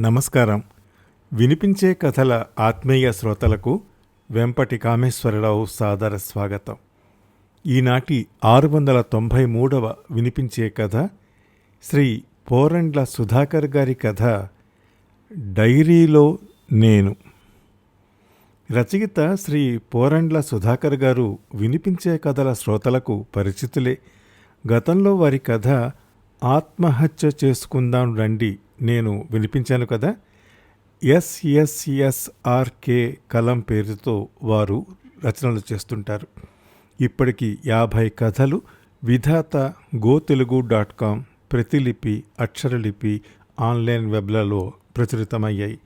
నమస్కారం. వినిపించే కథల ఆత్మీయ శ్రోతలకు వెంపటి కామేశ్వరరావు సాదర స్వాగతం. ఈనాటి ఆరు వందల తొంభై మూడవ వినిపించే కథ శ్రీ పోరండ్ల సుధాకర్ గారి కథ డైరీలో నేను. రచయిత శ్రీ పోరండ్ల సుధాకర్ గారు వినిపించే కథల శ్రోతలకు పరిచితులే. గతంలో వారి కథ ఆత్మహత్య చేసుకుందాం రండి నేను వినిపించాను కదా? ఎస్ఎస్ఎస్ఆర్కే కలం పేరుతో వారు రచనలు చేస్తుంటారు. ఇప్పటికి యాభై కథలు Vidhata go Telugu dot com Pratilipi Aksharalipi online వెబ్లలో ప్రచురితమయ్యాయి.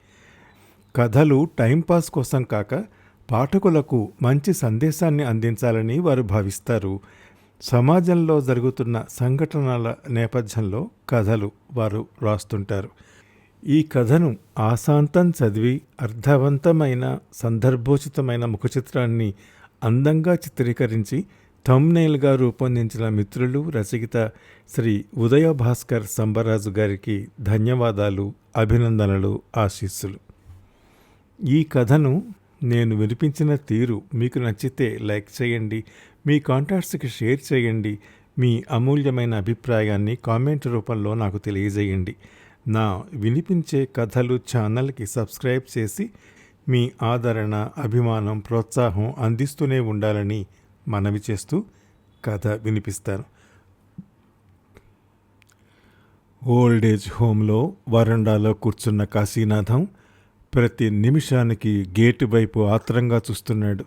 కథలు టైంపాస్ కోసం కాక పాఠకులకు మంచి సందేశాన్ని అందించాలని వారు భావిస్తారు. సమాజంలో జరుగుతున్న సంఘటనల నేపథ్యంలో కథలు వారు రాస్తుంటారు. ఈ కథను ఆశాంతం చదివి అర్థవంతమైన సందర్భోచితమైన ముఖచిత్రాన్ని అందంగా చిత్రీకరించి థమ్నేల్గా రూపొందించిన మిత్రులు రచయిత శ్రీ ఉదయ భాస్కర్ సంబరాజు గారికి ధన్యవాదాలు అభినందనలు ఆశీస్సులు. ఈ కథను నేను వినిపించిన తీరు మీకు నచ్చితే లైక్ చేయండి మీ కాంటాక్ట్స్కి షేర్ చేయండి. మీ అమూల్యమైన అభిప్రాయాన్ని కామెంట్ రూపంలో నాకు తెలియజేయండి. నా వినిపించే కథలు ఛానల్కి సబ్స్క్రైబ్ చేసి మీ ఆదరణ అభిమానం ప్రోత్సాహం అందిస్తూనే ఉండాలని మనవి చేస్తూ కథ వినిపిస్తాను. ఓల్డ్ ఏజ్ హోమ్లో వరండాలో కూర్చున్న కాశీనాథం ప్రతి నిమిషానికి గేటు వైపు ఆత్రంగా చూస్తున్నాడు.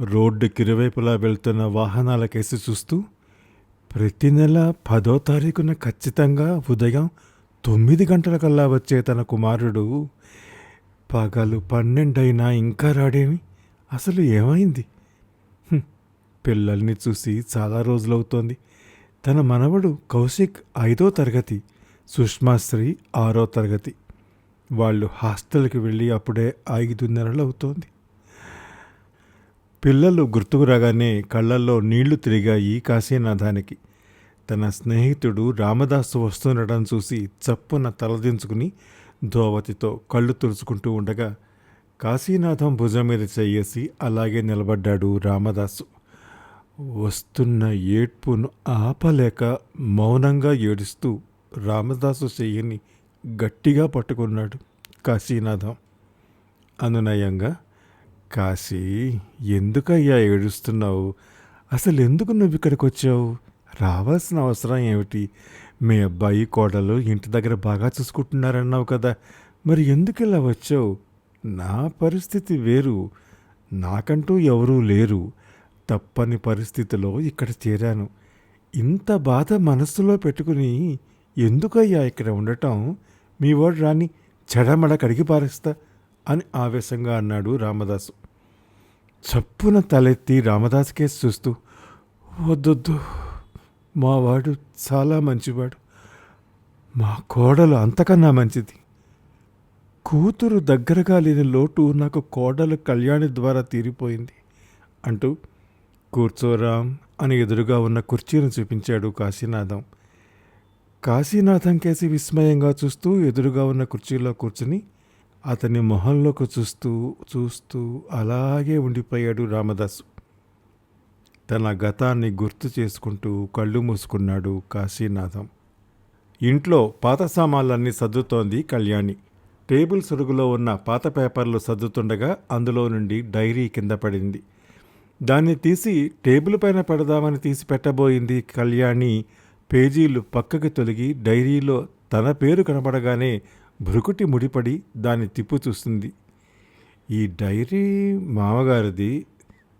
రోడ్డుకి ఇరువైపులా వెళ్తున్న వాహనాల కేసి చూస్తూ ప్రతి నెల పదో తారీఖున ఖచ్చితంగా ఉదయం తొమ్మిది గంటలకల్లా వచ్చే తన కుమారుడు. పగలు పన్నెండైనా ఇంకా రాడేమి? అసలు ఏమైంది? పిల్లల్ని చూసి చాలా రోజులవుతోంది. తన మనవడు కౌశిక్ ఐదో తరగతి సుష్మాశ్రీ ఆరో తరగతి. వాళ్ళు హాస్టల్కి వెళ్ళి అప్పుడే ఐదు నెలలు అవుతోంది పిల్లలు గుర్తుకు రాగానే కళ్ళల్లో నీళ్ళు తిరిగాయి కాశీనాథానికి. తన స్నేహితుడు రామదాసు వస్తుండటం చూసి చప్పున తలదించుకుని దోవతితో కళ్ళు తుడుచుకుంటూ ఉండగా కాశీనాథం భుజం మీద చేయేసి అలాగే నిలబడ్డాడు రామదాసు. వస్తున్న ఏడ్పును ఆపలేక మౌనంగా ఏడుస్తూ రామదాసు చెయ్యిని గట్టిగా పట్టుకున్నాడు కాశీనాథం. అనునయంగా కాశీ ఎందుకయ్యా ఏడుస్తున్నావు? అసలు ఎందుకు నువ్వు ఇక్కడికి వచ్చావు రావాల్సిన అవసరం ఏమిటి? మీ అబ్బాయి కోడలు ఇంటి దగ్గర బాగా చూసుకుంటున్నారన్నావు కదా మరి ఎందుకు ఇలా వచ్చావు? నా పరిస్థితి వేరు. నాకంటూ ఎవరూ లేరు. తప్పని పరిస్థితిలో ఇక్కడ చేరాను. ఇంత బాధ మనస్సులో పెట్టుకుని ఎందుకయ్యా ఇక్కడ ఉండటం? మీ వాడు రాని చెడమడ కడిగి పారేస్తా. అని ఆవేశంగా అన్నాడు రామదాసు. చప్పున తలెత్తి రామదాస్ కేసు చూస్తూ వద్దొద్దు మావాడు చాలా మంచివాడు. మా కోడలు అంతకన్నా మంచిది. కూతురు దగ్గరగా లేని లోటు నాకు కోడలు కళ్యాణి ద్వారా తీరిపోయింది అంటూ కూర్చోరాం అని ఎదురుగా ఉన్న కుర్చీని చూపించాడు కాశీనాథం. కాశీనాథం కేసి విస్మయంగా చూస్తూ ఎదురుగా ఉన్న కుర్చీలో కూర్చుని అతని మొహంలోకి చూస్తూ చూస్తూ అలాగే ఉండిపోయాడు రామదాసు. తన గతాన్ని గుర్తు చేసుకుంటూ కళ్ళు మూసుకున్నాడు కాశీనాథం. ఇంట్లో పాత సామాన్లన్నీ సర్దుతోంది కళ్యాణి. టేబుల్ సొరుగులో ఉన్న పాత పేపర్లు సర్దుతుండగా అందులో నుండి డైరీ కింద పడింది. దాన్ని తీసి టేబుల్ పైన పెడదామని తీసి పెట్టబోయింది కళ్యాణి. పేజీలు పక్కకి తొలగి డైరీలో తన పేరు కనబడగానే భృకుటి ముడిపడి దాన్ని తిప్పు చూస్తుంది. ఈ డైరీ మామగారిది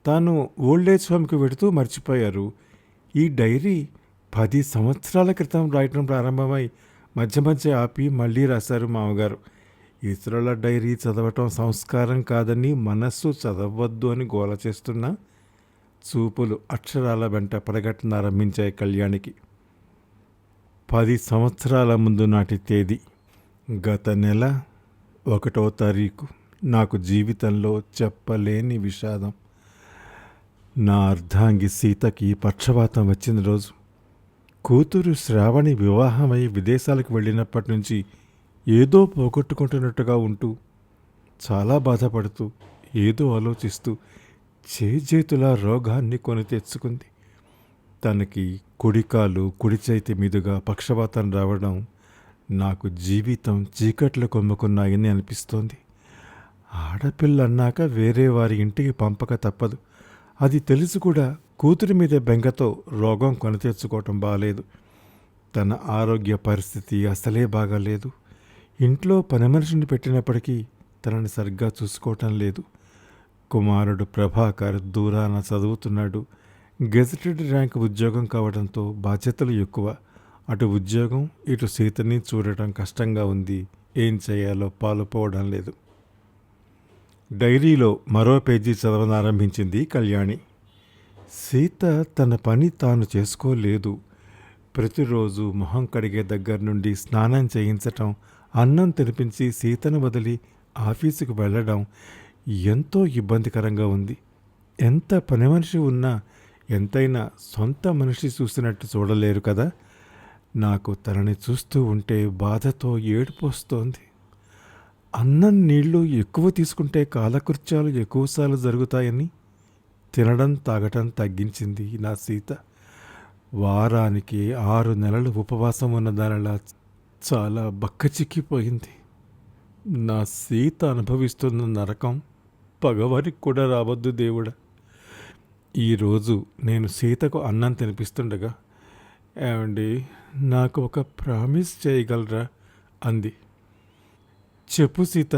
తాను ఓల్డేజ్ హోమ్కి వెడుతూ మర్చిపోయారు. ఈ డైరీ పది సంవత్సరాల క్రితం రాయటం ప్రారంభమై మధ్య మధ్య ఆపి మళ్ళీ రాశారు మామగారు. ఇతరుల డైరీ చదవటం సంస్కారం కాదని మనస్సు చదవద్దు అని గోల చేస్తున్నా చూపులు అక్షరాల వెంట పడగట్టనారంభించాయి కళ్యాణికి. పది సంవత్సరాల ముందు నాటి తేదీ. గత నెల ఒకటో తారీఖు నాకు జీవితంలో చెప్పలేని విషాదం. నా అర్ధాంగి సీతకి పక్షవాతం వచ్చిన రోజు కూతురు శ్రావణి వివాహమై విదేశాలకు వెళ్ళినప్పటి నుంచి ఏదో పోగొట్టుకుంటున్నట్టుగా ఉంటూ చాలా బాధపడుతూ ఏదో ఆలోచిస్తూ చేజేతుల రోగాన్ని కొని తెచ్చుకుంది. తనకి కుడికాలు కుడి చేతి మీదుగా పక్షవాతం రావడం నాకు జీవితం చీకట్లు కొమ్ముకున్నాయని అనిపిస్తోంది. ఆడపిల్ల అన్నాక వేరే వారి ఇంటికి పంపక తప్పదు. అది తెలిసి కూడా కూతురి మీద బెంగతో రోగం కొని తెచ్చుకోవటం తన ఆరోగ్య పరిస్థితి అసలే బాగాలేదు. ఇంట్లో పని మనిషిని పెట్టినప్పటికీ తనని సరిగ్గా చూసుకోవటం లేదు. కుమారుడు ప్రభాకర్ దూరాన చదువుతున్నాడు. గెజెటెడ్ ర్యాంక్ ఉద్యోగం కావడంతో బాధ్యతలు ఎక్కువ. అటు ఉద్యోగం ఇటు సీతని చూడటం కష్టంగా ఉంది. ఏం చేయాలో పాలుపోవడం లేదు. డైరీలో మరో పేజీ చదవనారంభించింది కళ్యాణి. సీత తన పని తాను చేసుకోలేదు. ప్రతిరోజు మొహం కడిగే దగ్గర నుండి స్నానం చేయించటం అన్నం తినిపించి సీతను వదిలి ఆఫీసుకు వెళ్ళడం ఎంతో ఇబ్బందికరంగా ఉంది. ఎంత పని మనిషి ఉన్నా ఎంతైనా సొంత మనిషి చూసినట్టు చూడలేరు కదా. నాకు తనని చూస్తూ ఉంటే బాధతో ఏడుపు వస్తోంది. అన్నం నీళ్ళు ఎక్కువ తీసుకుంటే కాలకృత్యాలు ఎక్కువసార్లు జరుగుతాయని తినడం తాగటం తగ్గించింది నా సీత. వారానికి ఆరు నెలలు ఉపవాసం ఉన్న దానిలా చాలా బక్కచిక్కిపోయింది నా సీత అనుభవిస్తున్న నరకం పగవారికి కూడా రావద్దు దేవుడా. ఈరోజు నేను సీతకు అన్నం తినిపిస్తుండగా ఏమండి నాకు ఒక ప్రామిస్ చేయగలరా? అంది. చెప్పు సీత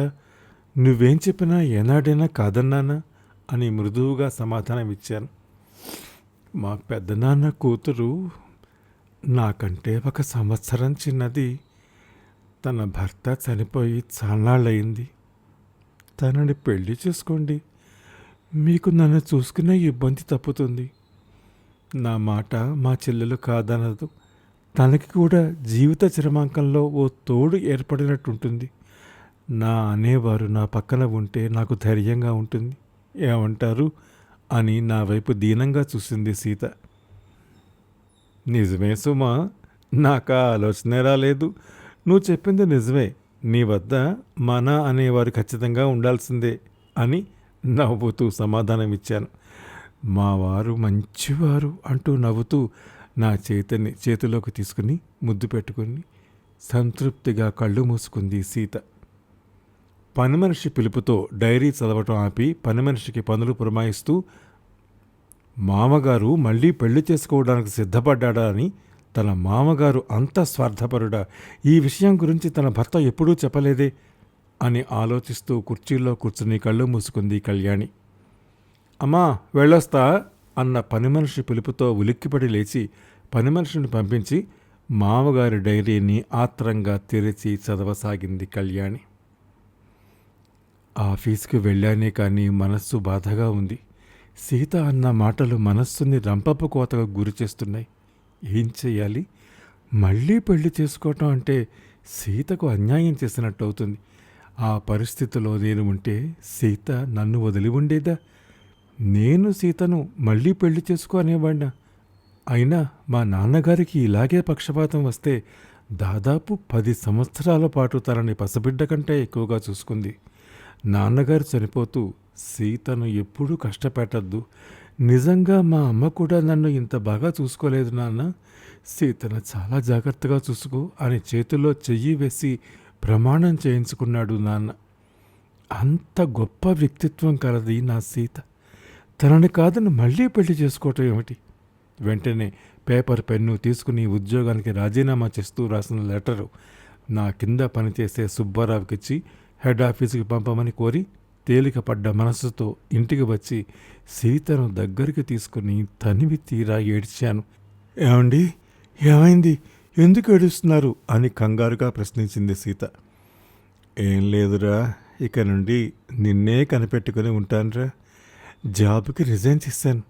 నువ్వేం చెప్పినా ఏనాడైనా కాదన్నానా? అని మృదువుగా సమాధానం ఇచ్చాను మా పెద్దనాన్న కూతురు నాకంటే ఒక సంవత్సరం చిన్నది. తన భర్త చనిపోయి చాలాళ్ళయింది. తనని పెళ్ళి చేసుకోండి. మీకు నన్ను చూసుకునే ఇబ్బంది తప్పుతుంది. నా మాట మా చెల్లెలు కాదనదు. తనకి కూడా జీవిత చరమాంకంలో ఓ తోడు ఏర్పడినట్టుంటుంది. నా అనేవారు నా పక్కన ఉంటే నాకు ధైర్యంగా ఉంటుంది. ఏమంటారు? అని నా వైపు దీనంగా చూసింది సీత. నిజమే సుమా నాకు ఆ ఆలోచనే రాలేదు. నువ్వు చెప్పింది నిజమే. నీ వద్ద మన అనేవారు ఖచ్చితంగా ఉండాల్సిందే అని నవ్వుతూ సమాధానం ఇచ్చాను మా వారు మంచివారు అంటూ నవ్వుతూ నా చేతిని చేతిలోకి తీసుకుని ముద్దు పెట్టుకుని సంతృప్తిగా కళ్ళు మూసుకుంది సీత. పని మనిషి పిలుపుతో డైరీ చదవటం ఆపి పని మనిషికి పనులు పురమాయిస్తూ మామగారు మళ్ళీ పెళ్ళి చేసుకోవడానికి సిద్ధపడ్డాడా? అని తన మామగారు అంత స్వార్థపరుడా ఈ విషయం గురించి తన భర్త ఎప్పుడూ చెప్పలేదే? అని ఆలోచిస్తూ కుర్చీలో కూర్చుని కళ్ళు మూసుకుంది కళ్యాణి. అమ్మా వెళ్ళొస్తా అన్న పని మనిషి పిలుపుతో ఉలిక్కిపడి లేచి పని మనిషిని పంపించి మామగారి డైరీని ఆత్రంగా తెరిచి చదవసాగింది కళ్యాణి. ఆఫీస్కి వెళ్ళానే కానీ మనస్సు బాధగా ఉంది. సీత అన్న మాటలు మనస్సుని రంపపు కోతగా గురి చేస్తున్నాయి. ఏం చేయాలి మళ్ళీ పెళ్ళి చేసుకోవటం అంటే సీతకు అన్యాయం చేసినట్టు అవుతుంది ఆ పరిస్థితిలో నేను ఉంటే సీత నన్ను వదిలి ఉండేదా? నేను సీతను మళ్ళీ పెళ్ళి చేసుకోనేవాడినా అయినా మా నాన్నగారికి ఇలాగే పక్షపాతం వస్తే దాదాపు పది సంవత్సరాల పాటు తనని పసిబిడ్డ కంటే ఎక్కువగా చూసుకుంది. నాన్నగారు చనిపోతూ సీతను ఎప్పుడూ కష్టపెట్టద్దు. నిజంగా మా అమ్మ కూడా నన్ను ఇంత బాగా చూసుకోలేదు నాన్న. సీతను చాలా జాగ్రత్తగా చూసుకో అని చేతిలో చెయ్యి వేసి ప్రమాణం చేయించుకున్నాడు నాన్న. అంత గొప్ప వ్యక్తిత్వం కలది నా సీత. తనని కాదని మళ్ళీ పెళ్ళి చేసుకోవటం ఏమిటి? వెంటనే పేపర్ పెన్ను తీసుకుని ఉద్యోగానికి రాజీనామా చేస్తూ రాసిన లెటరు నా కింద పనిచేసే సుబ్బారావుకిచ్చి హెడ్ ఆఫీసుకి పంపమని కోరి తేలికపడ్డ మనసుతో ఇంటికి వచ్చి సీతను దగ్గరికి తీసుకుని తనివి తీరా ఏడ్చాను. ఏమండి? ఏమైంది? ఎందుకు ఏడుస్తున్నారు? అని కంగారుగా ప్రశ్నించింది సీత. ఏం లేదురా ఇక నుండి నిన్నే కనిపెట్టుకుని ఉంటానురా. జాబ్కి రిజైన్ చేశాను.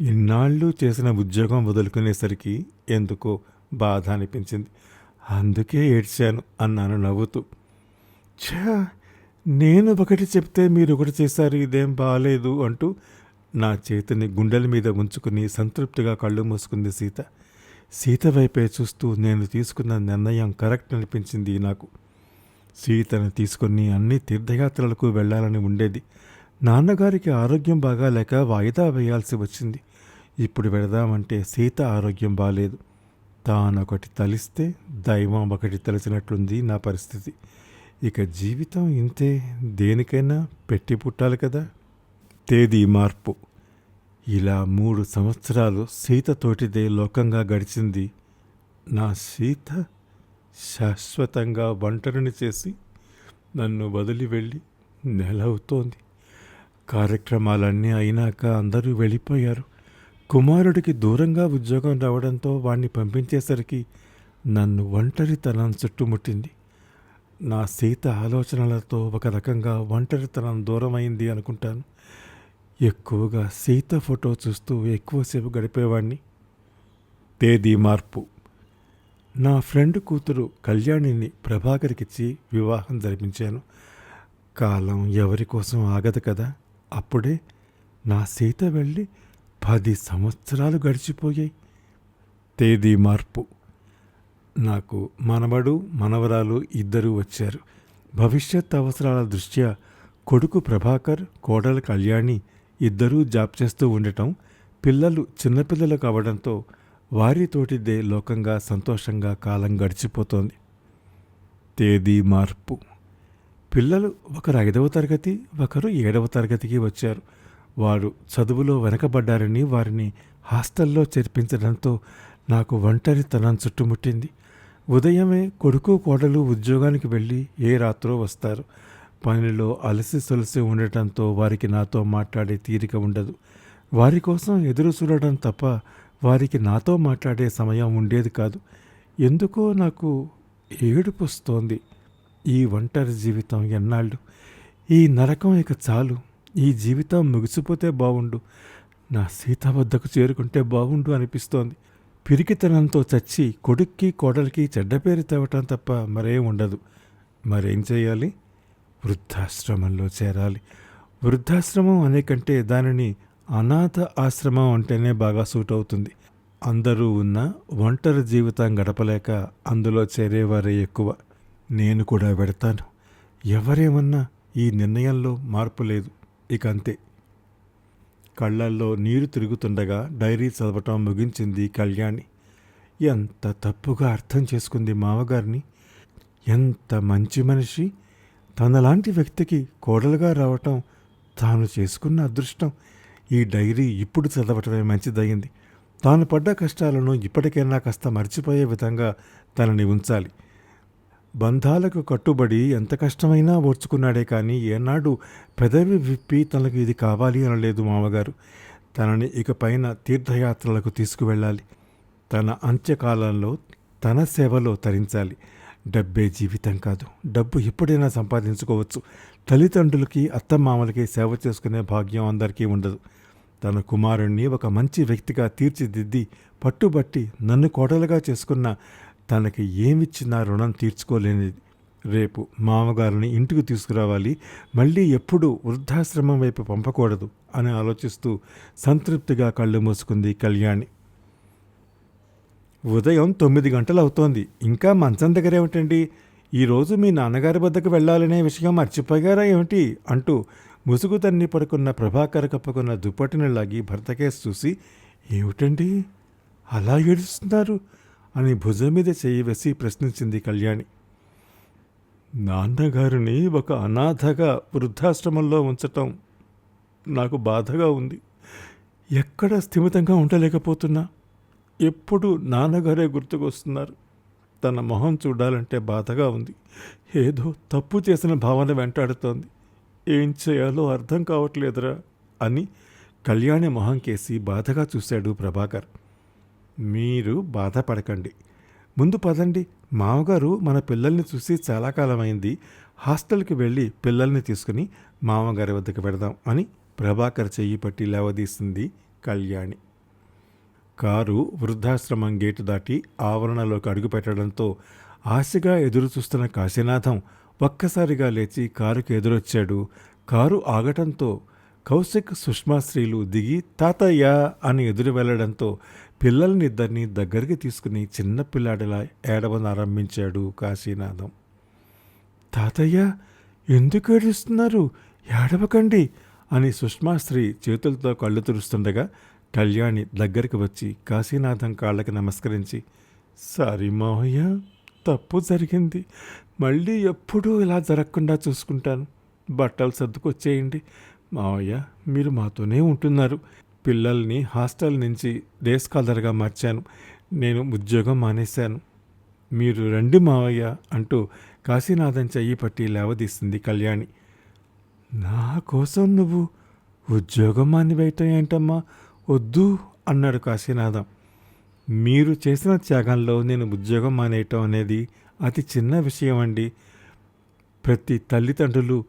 ఇన్నాళ్ళు చేసిన ఉద్యోగం వదులుకునేసరికి ఎందుకో బాధ అనిపించింది. అందుకే ఏడ్చాను అన్నాను నవ్వుతూ. ఛా! నేను ఒకటి చెప్తే మీరు ఒకటి చేశారు ఇదేం బాగాలేదు అంటూ నా చేతిని గుండెల మీద ఉంచుకుని సంతృప్తిగా కళ్ళు మూసుకుంది సీత. సీత వైపే చూస్తూ నేను తీసుకున్న నిర్ణయం కరెక్ట్ అనిపించింది నాకు. సీతను తీసుకుని అన్ని తీర్థయాత్రలకు వెళ్ళాలని ఉండేది. నాన్నగారికి ఆరోగ్యం బాగాలేక వాయిదా వేయాల్సి వచ్చింది. ఇప్పుడు వెడదామంటే సీత ఆరోగ్యం బాలేదు. తానొకటి తలిస్తే దైవం ఒకటి తలిసినట్లుంది నా పరిస్థితి. ఇక జీవితం ఇంతే దేనికైనా పెట్టి పుట్టాలి కదా. తేదీ మార్పు. ఇలా మూడు సంవత్సరాలు సీతతోటిదే లోకంగా గడిచింది. నా సీత శాశ్వతంగా ఒంటరిని చేసి నన్ను వదిలి వెళ్ళి నెల అవుతోంది కార్యక్రమాలన్నీ అయినాక అందరూ వెళ్ళిపోయారు. కుమారుడికి దూరంగా ఉద్యోగం రావడంతో వాణ్ణి పంపించేసరికి నన్ను ఒంటరితనం చుట్టుముట్టింది. నా సీత ఆలోచనలతో ఒక రకంగా ఒంటరితనం దూరమైంది అనుకుంటాను. ఎక్కువగా సీత ఫోటో చూస్తూ ఎక్కువసేపు గడిపేవాణ్ణి. తేదీ మార్పు. నా ఫ్రెండ్ కూతురు కళ్యాణిని ప్రభాకర్కిచ్చి వివాహం జరిపించాను. కాలం ఎవరి కోసం ఆగదు కదా? అప్పుడే నా సీత వెళ్ళి పది సంవత్సరాలు గడిచిపోయాయి. తేదీ మార్పు. నాకు మనవడు మనవరాలు ఇద్దరూ వచ్చారు. భవిష్యత్ అవసరాల దృష్ట్యా కొడుకు ప్రభాకర్ కోడలు కళ్యాణి ఇద్దరూ జాబ్ చేస్తూ ఉండటం పిల్లలు చిన్నపిల్లలు కావడంతో వారితోటిదే లోకంగా సంతోషంగా కాలం గడిచిపోతోంది. తేదీ మార్పు. పిల్లలు ఒకరు ఐదవ తరగతి ఒకరు ఏడవ తరగతికి వచ్చారు. వారు చదువులో వెనకబడ్డారని వారిని హాస్టల్లో చేర్పించడంతో నాకు ఒంటరితనం చుట్టుముట్టింది. ఉదయమే కొడుకు కోడలు ఉద్యోగానికి వెళ్ళి ఏ రాత్రో వస్తారు. పనిలో అలసి సొలసి ఉండటంతో వారికి నాతో మాట్లాడే తీరిక ఉండదు. వారి కోసం ఎదురు చూడడం తప్ప వారికి నాతో మాట్లాడే సమయం ఉండేది కాదు. ఎందుకో నాకు ఏడుపు వస్తోంది. ఈ ఒంటరి జీవితం ఎన్నాళ్ళు? ఈ నరకం ఇక చాలు. ఈ జీవితం ముగిసిపోతే బాగుండు నా సీత వద్దకు చేరుకుంటే బాగుండు అనిపిస్తోంది. పిరికితనంతో చచ్చి కొడుక్కి కోడలికి చెడ్డ పేరు తేవటం తప్ప మరేం ఉండదు. మరేం చేయాలి? వృద్ధాశ్రమంలో చేరాలి. వృద్ధాశ్రమం అనే కంటే దానిని అనాథ ఆశ్రమం అంటేనే బాగా సూట్ అవుతుంది. అందరూ ఉన్న ఒంటరి జీవితం గడపలేక అందులో చేరేవారే ఎక్కువ. నేను కూడా వెడతాను ఎవరేమన్నా ఈ నిర్ణయంలో మార్పు లేదు. ఇక అంతే. కళ్ళల్లో నీరు తిరుగుతుండగా డైరీ చదవటం ముగించింది కళ్యాణి. ఎంత తప్పుగా అర్థం చేసుకుంది మామగారిని. ఎంత మంచి మనిషి. తనలాంటి వ్యక్తికి కోడలుగా రావటం తాను చేసుకున్న అదృష్టం. ఈ డైరీ ఇప్పుడు చదవటమే మంచిదయ్యింది తాను పడ్డ కష్టాలను ఇప్పటికైనా కాస్త మర్చిపోయే విధంగా తనని ఉంచాలి. బంధాలకు కట్టుబడి ఎంత కష్టమైనా ఓర్చుకున్నాడే కానీ ఏనాడు పెదవి విప్పి తనకు ఇది కావాలి అనలేదు మామగారు. తనని ఇకపైన తీర్థయాత్రలకు తీసుకువెళ్ళాలి. తన అంత్యకాలంలో తన సేవలో తరించాలి. డబ్బే జీవితం కాదు. డబ్బు ఎప్పుడైనా సంపాదించుకోవచ్చు. తల్లిదండ్రులకి అత్తమామలకి సేవ చేసుకునే భాగ్యం అందరికీ ఉండదు. తన కుమారుణ్ణి ఒక మంచి వ్యక్తిగా తీర్చిదిద్ది పట్టుబట్టి నన్ను కోడలుగా చేసుకున్న తనకి ఏమిచ్చినా రుణం తీర్చుకోలేనిది రేపు మామగారిని ఇంటికి తీసుకురావాలి. మళ్ళీ ఎప్పుడు వృద్ధాశ్రమం వైపు పంపకూడదు అని ఆలోచిస్తూ సంతృప్తిగా కళ్ళు మూసుకుంది కళ్యాణి. ఉదయం తొమ్మిది గంటలు అవుతోంది. ఇంకా మంచం దగ్గర ఏమిటండి? ఈరోజు మీ నాన్నగారి వద్దకు వెళ్ళాలనే విషయం మర్చిపోయారా ఏమిటి? అంటూ ముసుగు తన్ని పడుకున్న ప్రభాకర్ కప్పుకున్న దుప్పటిని లాగి భర్తకేసి చూసి ఏమిటండి? అలా ఏడుస్తున్నారు? అని భుజం మీద చేయి వేసి ప్రశ్నించింది కళ్యాణి. నాన్నగారిని ఒక అనాథగా వృద్ధాశ్రమంలో ఉంచటం నాకు బాధగా ఉంది. ఎక్కడ స్థిమితంగా ఉండలేకపోతున్నా? ఎప్పుడు నాన్నగారే గుర్తుకొస్తున్నారు? తన మొహం చూడాలంటే బాధగా ఉంది. ఏదో తప్పు చేసిన భావన వెంటాడుతోంది. ఏం చేయాలో అర్థం కావట్లేదురా అని కళ్యాణి మొహం కేసి బాధగా చూశాడు ప్రభాకర్. మీరు బాధపడకండి. ముందు పదండి. మామగారు మన పిల్లల్ని చూసి చాలా కాలమైంది. హాస్టల్కి వెళ్ళి పిల్లల్ని తీసుకుని మామగారి వద్దకు పెడదాం అని ప్రభాకర్ చెయ్యి పట్టి లేవదీసింది కళ్యాణి. కారు వృద్ధాశ్రమం గేటు దాటి ఆవరణలోకి అడుగుపెట్టడంతో ఆశగా ఎదురు చూస్తున్న కాశీనాథం ఒక్కసారిగా లేచి కారుకు ఎదురొచ్చాడు. కారు ఆగటంతో కౌశిక్ సుష్మాశ్రీలు దిగి తాతయ్య అని ఎదురు వెళ్ళడంతో పిల్లల్నిద్దరినీ దగ్గరికి తీసుకుని చిన్న పిల్లాడిలా ఏడవనారంభించాడు కాశీనాథం. తాతయ్య ఎందుకు ఏడుస్తున్నారు? ఏడవకండి అని స్త్రీ చేతులతో కళ్ళు తురుస్తుండగా కళ్యాణి దగ్గరికి వచ్చి కాశీనాథం కాళ్ళకి నమస్కరించి సారీ మావయ్య తప్పు జరిగింది. మళ్ళీ ఎప్పుడూ ఇలా జరగకుండా చూసుకుంటాను. బట్టలు సర్దుకొచ్చేయండి. మావయ్య మీరు మాతోనే ఉంటున్నారు. పిల్లల్ని హాస్టల్ నుంచి డే స్కాలర్గా మార్చాను. నేను ఉద్యోగం మానేశాను. మీరు రండి మావయ్య అంటూ కాశీనాథం చెయ్యి పట్టి లేవదీస్తుంది కళ్యాణి. నా కోసం నువ్వు ఉద్యోగం మానివేయటం ఏంటమ్మా వద్దు అన్నాడు కాశీనాథం. మీరు చేసిన త్యాగంలో నేను ఉద్యోగం మానేయటం అనేది అతి చిన్న విషయం అండి ప్రతి తల్లిదండ్రులు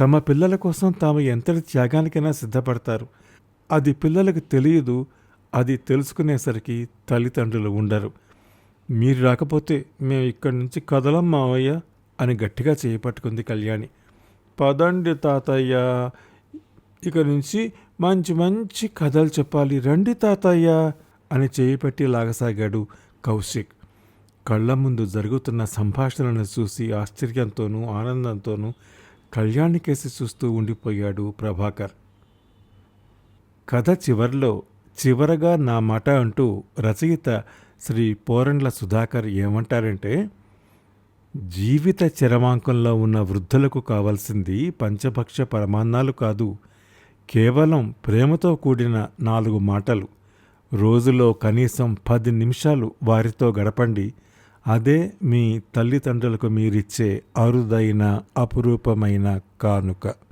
తమ పిల్లల కోసం తాము ఎంతటి త్యాగానికైనా సిద్ధపడతారు. అది పిల్లలకు తెలియదు అది తెలుసుకునేసరికి తల్లిదండ్రులు ఉండరు. మీరు రాకపోతే మేము ఇక్కడి నుంచి కదలం మావయ్య అని గట్టిగా చేపట్టుకుంది కళ్యాణి. పదండి తాతయ్య ఇక నుంచి మంచి మంచి కథలు చెప్పాలి రండి తాతయ్య అని చేయి పెట్టి లాగసాగాడు కౌశిక్. కళ్ళ ముందు జరుగుతున్న సంభాషణను చూసి ఆశ్చర్యంతోనూ ఆనందంతోనూ కళ్యాణి కేసి చూస్తూ ఉండిపోయాడు ప్రభాకర్. కథ చివరిలో చివరగా నా మాట అంటూ రచయిత శ్రీ పోరండ్ల సుధాకర్ ఏమంటారంటే జీవిత చరమాంకంలో ఉన్న వృద్ధులకు కావాల్సింది పంచభక్ష పరమాన్నాలు కాదు కేవలం ప్రేమతో కూడిన నాలుగు మాటలు. రోజులో కనీసం పది నిమిషాలు వారితో గడపండి. అదే మీ తల్లిదండ్రులకు మీరిచ్చే అరుదైన అపురూపమైన కానుక.